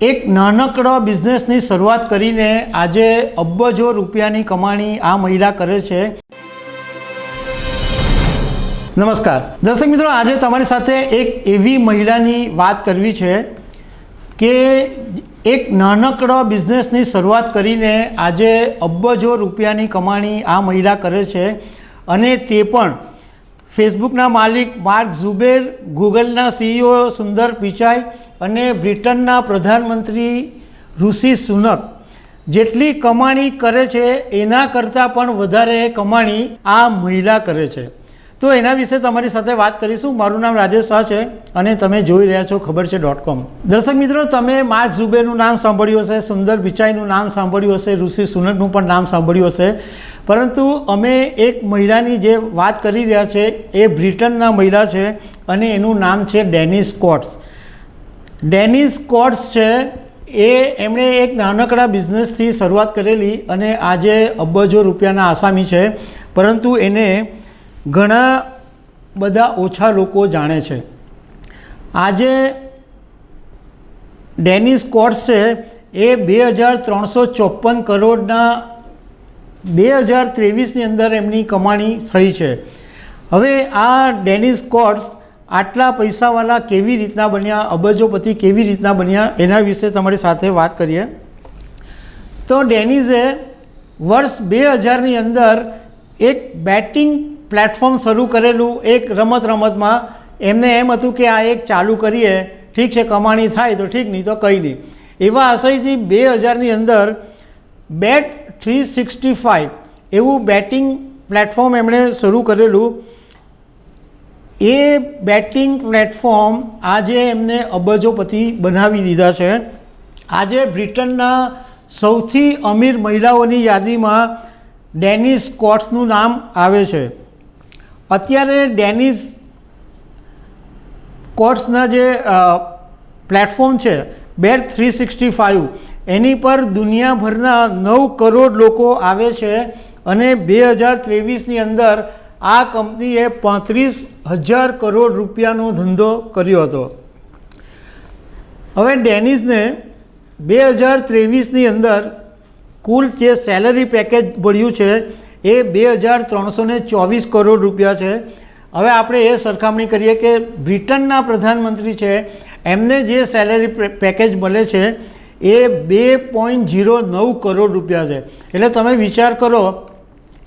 એક નાનકડો બિઝનેસની શરૂઆત કરીને આજે અબજો રૂપિયાની કમાણી આ મહિલા કરે છે. નમસ્કાર. દર્શક મિત્રો, આજે તમારી સાથે એક એવી મહિલાની વાત કરવી છે કે એક નાનકડો બિઝનેસની શરૂઆત કરીને આજે અબજો રૂપિયાની કમાણી આ મહિલા કરે છે અને તે પણ ફેસબુકના માલિક માર્ક ઝુબેર, ગૂગલના સીઈઓ સુંદર પિચાઈ અને બ્રિટનના પ્રધાનમંત્રી ઋષિ સુનક. જેટલી કમાણી કરે છે, એના કરતાં પણ વધારે કમાણી આ મહિલા કરે છે. તો એના વિશે તમારી સાથે વાત કરીશું. મારું નામ રાજેશ શાહ છે અને તમે જોઈ રહ્યા છો ખબર છે ડોટ કોમ. દર્શક મિત્રો, તમે માર્ક ઝુબેરનું નામ સાંભળ્યું હશે, સુંદર પિચાઈનું નામ સાંભળ્યું હશે, ઋષિ સુનકનું પણ નામ સાંભળ્યું હશે. પરંતુ અમે એક મહિલાની જે વાત કરી રહ્યા છે, એ બ્રિટનના મહિલા છે અને એનું નામ છે ડેનિસ કોટ્સ ડેનિસ કોટ્સ છે, એ એમણે એક નાનકડા બિઝનેસથી શરૂઆત કરેલી અને આજે અબજો રૂપિયાના આસામી છે, પરંતુ એને ઘણા બધા ઓછા લોકો જાણે છે. આજે ડેનિસ કોટ્સ છે, એ બે હજાર ત્રણસો ચોપન કરોડના બે હજાર ત્રેવીસની અંદર એમની કમાણી થઈ છે. હવે આ ડેનિસ કોટ્સ આટલા પૈસાવાળા કેવી રીતના બન્યા, અબજોપતિ કેવી રીતના બન્યા, એના વિશે તમારી સાથે વાત કરીએ. તો ડેનિઝે વર્ષ બે હજારની અંદર એક બેટિંગ પ્લેટફોર્મ શરૂ કરેલું, એક રમત રમતમાં. એમને એમ હતું કે આ એક ચાલુ કરીએ, ઠીક છે, કમાણી થાય તો ઠીક, નહીં તો કંઈ નહીં. એવા આશયથી બે હજારની અંદર બેટ થ્રી સિક્સટી ફાઇવ એવું બેટિંગ પ્લેટફોર્મ એમણે શરૂ કરેલું. એ બેટિંગ પ્લેટફોર્મ આજે એમને અબજોપતિ બનાવી દીધા છે. આજે બ્રિટનના સૌથી અમીર મહિલાઓની યાદીમાં ડેનિસ કોટ્સનું નામ આવે છે. અત્યારે ડેનિસ કોટ્સના જે પ્લેટફોર્મ છે, બેર થ્રી સિક્સટી ફાઇવ એની પર દુનિયાભરના નવ કરોડ લોકો આવે છે અને બે હજાર ત્રેવીસની અંદર આ કંપનીએ પાંત્રીસ હજાર કરોડ રૂપિયાનો ધંધો કર્યો હતો. હવે ડેનિસને બે હજાર ત્રેવીસની અંદર કુલ જે સેલરી પેકેજ મળ્યું છે એ બે હજાર ત્રણસો ચોવીસ કરોડ રૂપિયા છે. હવે આપણે એ સરખામણી કરીએ કે બ્રિટનના પ્રધાનમંત્રી છે એમને જે સેલરી પેકેજ મળે છે એ બે પોઈન્ટ ઝીરો નવ કરોડ રૂપિયા છે. એટલે તમે વિચાર કરો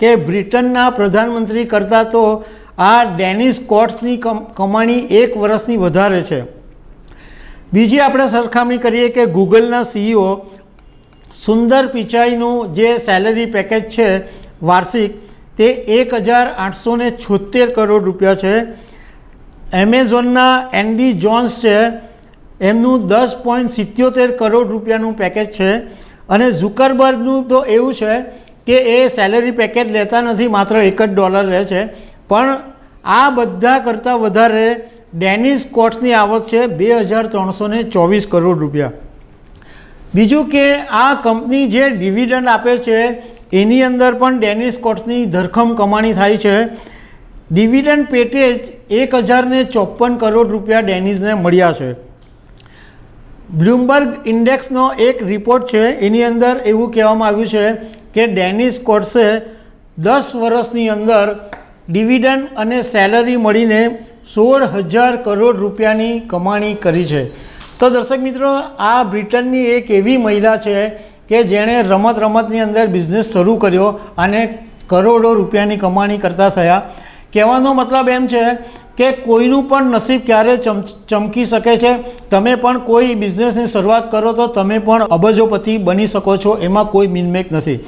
કે બ્રિટનના પ્રધાનમંત્રી કરતાં તો આ ડેનિસ કોટ્સની કમાણી એક વર્ષની વધારે છે. બીજી આપણે સરખામણી કરીએ કે ગૂગલના સીઈઓ સુંદર પિચાઈનું જે સેલરી પેકેજ છે વાર્ષિક, તે એક હજાર આઠસો ને છોતેર કરોડ રૂપિયા છે. એમેઝોનના એન્ડી જોન્સ છે એમનું દસ પોઈન્ટ સિત્યોતેર કરોડ રૂપિયાનું પેકેજ છે. અને ઝુકરબર્ગનું તો એવું છે કે એ સેલરી પેકેજ લેતા નથી, માત્ર એક જ ડોલર રહે છે. પણ આ બધા કરતાં વધારે ડેનિસ કોટ્સની આવક છે, બે હજાર ત્રણસો ચોવીસ કરોડ રૂપિયા. બીજું કે આ કંપની જે ડિવિડન્ડ આપે છે, એની અંદર પણ ડેનિસ કોટ્સની ધરખમ કમાણી થાય છે. ડિવિડન્ડ પેટે જ એક હજારને ચોપન કરોડ રૂપિયા ડેનિસને મળ્યા છે. બ્લુમબર્ગ ઇન્ડેક્સનો એક રિપોર્ટ છે, એની અંદર એવું કહેવામાં આવ્યું છે કે ડેનિસ કોટ્સે દસ વર્ષની અંદર ડિવિડન્ડ અને સેલરી મળીને સોળ હજાર કરોડ રૂપિયાની કમાણી કરી છે. તો દર્શક મિત્રો, આ બ્રિટનની એક એવી મહિલા છે કે જેણે રમત રમતની અંદર બિઝનેસ શરૂ કર્યો અને કરોડો રૂપિયાની કમાણી કરતા થયા. કહેવાનો મતલબ એમ છે કે કોઈનું પણ નસીબ ક્યારે ચમ, ચમકી શકે છે. તમે પણ કોઈ બિઝનેસની શરૂઆત કરો તો તમે પણ અબજોપતિ બની શકો છો, એમાં કોઈ મિનમેક નથી.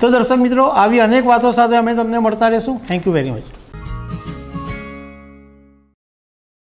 તો દર્શક મિત્રો, આવી અનેક વાતો સાથે અમે તમને મળતા રહીશું. Thank you very much